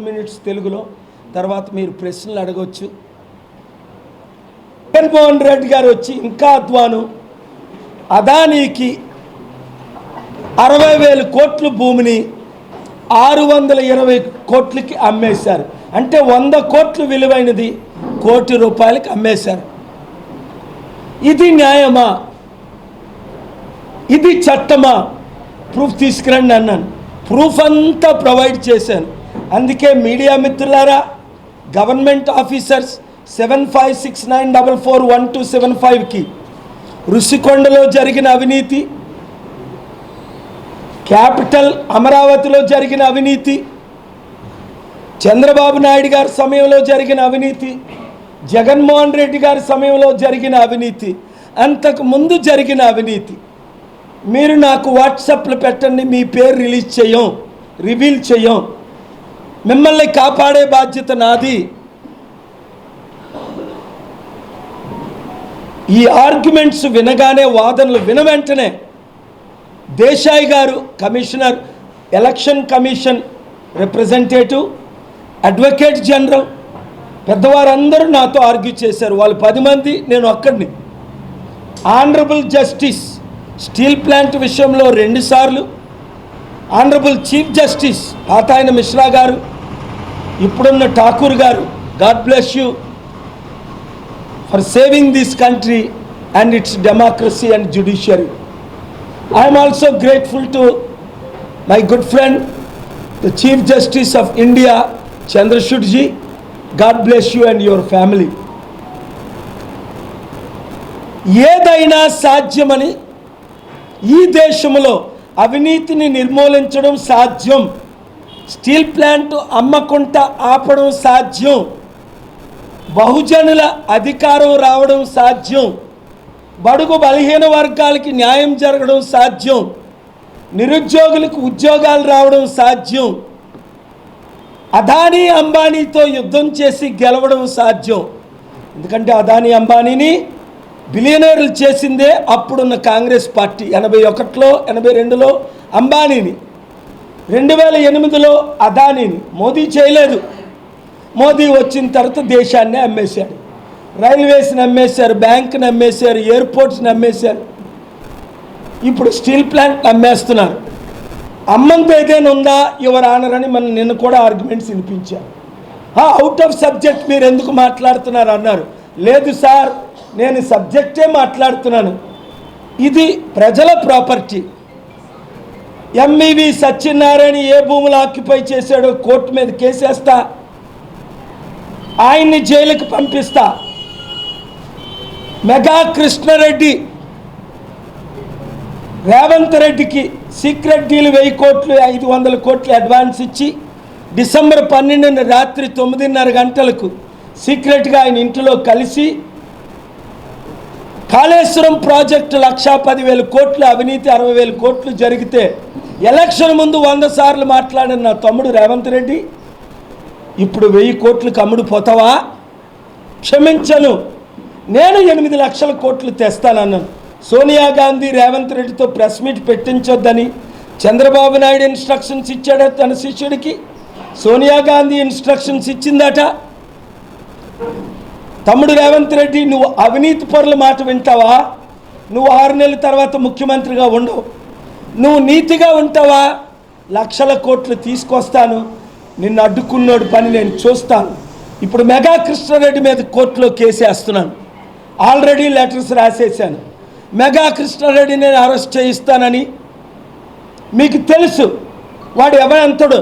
Minutes తెలుగులో తర్వాత మీరు ప్రశ్నలు అడగొచ్చు. జగన్మోహన్ రెడ్డి గారు వచ్చి ఇంకా అద్వాను అదానీకి అరవై వేల కోట్ల భూమిని ఆరు వందల ఇరవై కోట్లకి అమ్మేశారు. అంటే వంద కోట్లు విలువైనది కోటి రూపాయలకి అమ్మేశారు. ఇది న్యాయమా? ఇది చట్టమా? ప్రూఫ్ తీసుకురండి అన్నాను. ప్రూఫ్ అంతా ప్రొవైడ్ చేశాను. అందుకే మీడియా మిత్రులారా government officers seven five six nine double four one two seven ఫైవ్కి ఋషికొండలో జరిగిన అవినీతి క్యాపిటల్ అమరావతిలో జరిగిన అవినీతి చంద్రబాబు నాయుడు గారి సమయంలో జరిగిన అవినీతి జగన్మోహన్ రెడ్డి గారి సమయంలో జరిగిన అవినీతి అంతకు ముందు జరిగిన అవినీతి. మీరు నాకు వాట్సాప్లో పెట్టండి మీ పేరు రిలీజ్ చేయం రివీల్ చేయం. మిమ్మల్ని కాపాడే బాధ్యత నాది. ఈ ఆర్గ్యుమెంట్స్ వినగానే వాదనలు విన వెంటనే దేశాయ్ గారు commissioner election commission representative advocate general పెద్దవారందరూ నాతో ఆర్గ్యూ చేశారు. వాళ్ళు పది మంది నేను ఒక్కడిని. ఆనరబుల్ జస్టిస్ స్టీల్ ప్లాంట్ విషయంలో రెండుసార్లు ఆనరబుల్ చీఫ్ జస్టిస్ పాతాయన మిశ్రా గారు ఇప్పుడున్న ఠాకూర్ గారు God bless you for saving this country and its democracy and judiciary I'm also grateful to my good friend the chief justice of India చంద్రశూర్జీ God bless you and your family ఏదైనా సాధ్యమని ఈ దేశంలో అవినీతిని నిర్మూలించడం సాధ్యం. స్టీల్ ప్లాంట్ అమ్మకుంట ఆపడం సాధ్యం. బహుజనుల అధికారం రావడం సాధ్యం. బడుగు బలహీన వర్గాలకి న్యాయం జరగడం సాధ్యం. నిరుద్యోగులకు ఉద్యోగాలు రావడం సాధ్యం. అదానీ అంబానీతో యుద్ధం చేసి గెలవడం సాధ్యం. ఎందుకంటే అదానీ అంబానీని బిలియనర్లు చేసిందే అప్పుడున్న కాంగ్రెస్ పార్టీ. ఎనభై ఒకటిలో ఎనభై రెండులో అంబానీని. రెండు వేల ఎనిమిదిలో అదానీని. మోదీ చేయలేదు. మోదీ వచ్చిన తర్వాత దేశాన్ని అమ్మేశాడు. రైల్వేస్ని అమ్మేశారు బ్యాంక్ని అమ్మేశారు ఎయిర్పోర్ట్స్ని అమ్మేశారు. ఇప్పుడు స్టీల్ ప్లాంట్ అమ్మేస్తున్నారు. అమ్మంత ఏదైనా ఉందా? యువర్ ఆనర్ అని మనం నిన్న కూడా ఆర్గ్యుమెంట్స్ వినిపించారు. అవుట్ ఆఫ్ సబ్జెక్ట్ మీరు ఎందుకు మాట్లాడుతున్నారు అన్నారు. లేదు సార్ నేను సబ్జెక్టే మాట్లాడుతున్నాను. ఇది ప్రజల ప్రాపర్టీ. ఎంఈవి సత్యనారాయణ ఏ భూములు ఆక్యుపై చేశాడో కోర్టు మీద కేసేస్తా. ఆయన్ని జైలుకి పంపిస్తా. మెగా కృష్ణారెడ్డి రేవంత్ రెడ్డికి సీక్రెట్ డీల్ వెయ్యి కోట్లు ఐదు వందల కోట్లు అడ్వాన్స్ ఇచ్చి డిసెంబర్ పన్నెండున రాత్రి తొమ్మిదిన్నర గంటలకు సీక్రెట్గా ఆయన ఇంట్లో కలిసి కాళేశ్వరం ప్రాజెక్టు లక్షా పదివేల కోట్లు అవినీతి అరవై వేల కోట్లు జరిగితే ఎలక్షన్ ముందు వంద సార్లు మాట్లాడిన నా తమ్ముడు రేవంత్ రెడ్డి ఇప్పుడు వెయ్యి కోట్లు కమ్ముడు పోతావా? క్షమించను. నేను ఎనిమిది లక్షల కోట్లు తెస్తానన్నాను. సోనియా గాంధీ రేవంత్ రెడ్డితో ప్రెస్ మీట్ పెట్టించొద్దని చంద్రబాబు నాయుడు ఇన్స్ట్రక్షన్స్ ఇచ్చాడ తన శిష్యుడికి. సోనియా గాంధీ ఇన్స్ట్రక్షన్స్ ఇచ్చిందట. తమ్ముడు రేవంత్ రెడ్డి నువ్వు అవినీతి పరుల మాట వింటావా? నువ్వు ఆరు నెలల తర్వాత ముఖ్యమంత్రిగా ఉండవు. నువ్వు నీతిగా ఉంటావా? లక్షల కోట్లు తీసుకొస్తాను. నిన్ను అడ్డుకున్నోడు పని నేను చూస్తాను. ఇప్పుడు మెగా కృష్ణారెడ్డి మీద కోర్టులో కేసేస్తున్నాను ఆల్రెడీ లెటర్స్ రాసేసాను మెగా కృష్ణారెడ్డి నేను అరెస్ట్ చేయిస్తానని మీకు తెలుసు. వాడు ఎవరంతడు?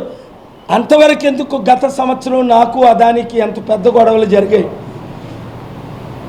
అంతవరకు ఎందుకు గత సంవత్సరం నాకు అదానికి ఎంత పెద్ద గొడవలు జరిగాయి?